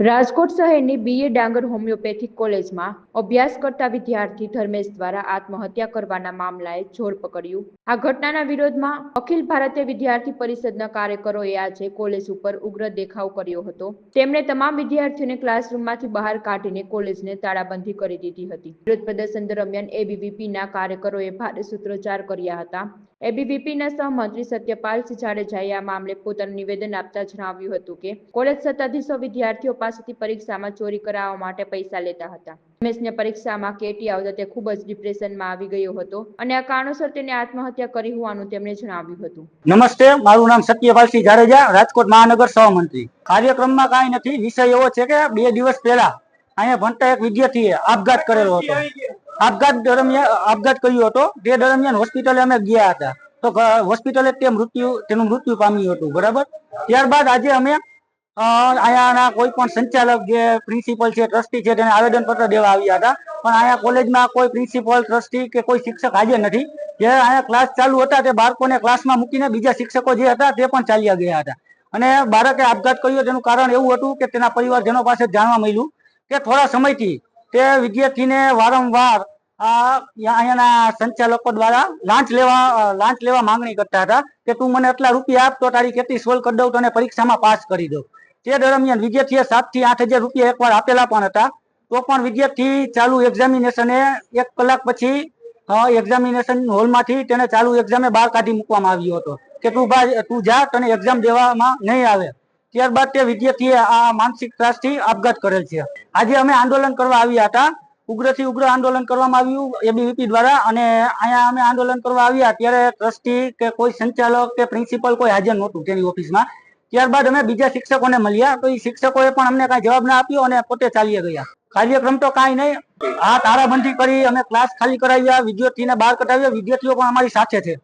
રાજકોટ શહેરની બીએ ડાંગર હોમિયોપેથિક કોલેજમાં અભ્યાસ કરતા વિદ્યાર્થી ધર્મેશ દ્વારા આત્મહત્યા કરવાના મામલાએ જોર પકડ્યું. આ ઘટનાના વિરોધમાં અખિલ ભારતીય વિદ્યાર્થી પરિષદના કાર્યકરોએ આજે કોલેજ ઉપર ઉગ્ર દેખાવ કર્યો હતો. તેમણે તમામ વિદ્યાર્થીઓને ક્લાસરૂમમાંથી બહાર કાઢીને કોલેજને તાળાબંધી કરી દીધી હતી. વિરોધ પ્રદર્શન દરમિયાન એબીવીપીના કાર્યકરોએ ભારે સૂત્રોચ્ચાર કર્યા હતા. એબીવીપીના સહમંત્રી સત્યપાલસિંહ જાડેજાએ આ મામલે પોતાનું નિવેદન આપતા જણાવ્યું હતું કે, કોલેજ સત્તાધીશો વિદ્યાર્થીઓ પાસેથી પરીક્ષામાં ચોરી કરાવવા માટે પૈસા લેતા હતા. રમેશને પરીક્ષામાં કેટી આવતા તે ખૂબ જ ડિપ્રેશનમાં આવી ગયો હતો અને આ કારણોસર તેને આત્મહત્યા કરી હોવાનું તેમણે જણાવ્યું હતું. નમસ્તે, મારું નામ સત્યપાલસિંહ જાડેજા, રાજકોટ મહાનગર સહમંત્રી કાર્યક્રમમાં કાંઈ નથી, વિષય એવો છે કે બે દિવસ પહેલા અહીંયા ભણતા એક વિદ્યાર્થીએ આપઘાત કરેલો હતો. આપઘાત દરમિયાન, આપઘાત કર્યો હતો. તે દરમિયાન હોસ્પિટલે અમે ગયા હતા. તો હોસ્પિટલે તે મૃત્યુ, તેનું મૃત્યુ પામ્યું હતું. બરાબર? ત્યારબાદ આજે અમે અહીંયાના કોઈ પણ સંચાલક જે પ્રિન્સિપલ છે ટ્રસ્ટી છે, તેને આવેદનપત્ર દેવા આવ્યા હતા. પણ અહીંયા કોલેજમાં કોઈ પ્રિન્સિપલ ટ્રસ્ટી કે કોઈ શિક્ષક હાજર નથી. જે અહીંયા ક્લાસ ચાલુ હતા, તે બાળકોને ક્લાસમાં મૂકીને બીજા શિક્ષકો જે હતા, તે પણ ચાલ્યા ગયા હતા. અને બાળકે આપઘાત કર્યો. તેનું કારણ એવું હતું કે તેના પરિવારજનો પાસે જાણવા મળ્યું કે થોડા સમયથી તે વિદ્યાર્થીને વારંવાર અહીંયાના સંચાલકો દ્વારા લાંચ લેવા લાંચ લેવા માંગણી કરતા હતા કે તું મને આટલા રૂપિયા આપ તો તારી કેટલી સોલ્વ કરી દઉં તને પરીક્ષામાં પાસ કરી દઉં તે દરમિયાન વિદ્યાર્થીએ સાતથી આઠ હજાર રૂપિયા એકવાર આપેલા પણ હતા. તો પણ વિદ્યાર્થી ચાલુ એક્ઝામિનેશને એક કલાક પછી એક્ઝામિનેશન હોલમાંથી તેને ચાલુ એક્ઝામે બહાર કાઢી મૂકવામાં આવ્યો હતો કે તું ભાઈ તું જા તને એક્ઝામ દેવામાં નહીં આવે. ત્યારબાદ તે વિદ્યાર્થીએ આ માનસિક ત્રાસથી આપઘાત કરેલ છે. આજે અમે આંદોલન કરવા આવ્યા હતા. ઉગ્રથી ઉગ્ર આંદોલન કરવામાં આવ્યું એબીવીપી દ્વારા, અને અહીંયા અમે આંદોલન કરવા આવ્યા ત્યારે ટ્રસ્ટી કે કોઈ સંચાલક કે પ્રિન્સિપલ કોઈ હાજર નહોતું તેની ઓફિસમાં. ત્યારબાદ અમે બીજા શિક્ષકોને મળ્યા, તો એ શિક્ષકોએ પણ અમને કાંઈ જવાબ ના આપ્યો અને પોતે ચાલ્યા ગયા. કાર્યક્રમ તો કાંઈ નહીં. આ તારાબંધી કરી અમે ક્લાસ ખાલી કરાવ્યા, વિદ્યાર્થીને બહાર કઢાવ્યા, વિદ્યાર્થીઓ પણ અમારી સાથે છે.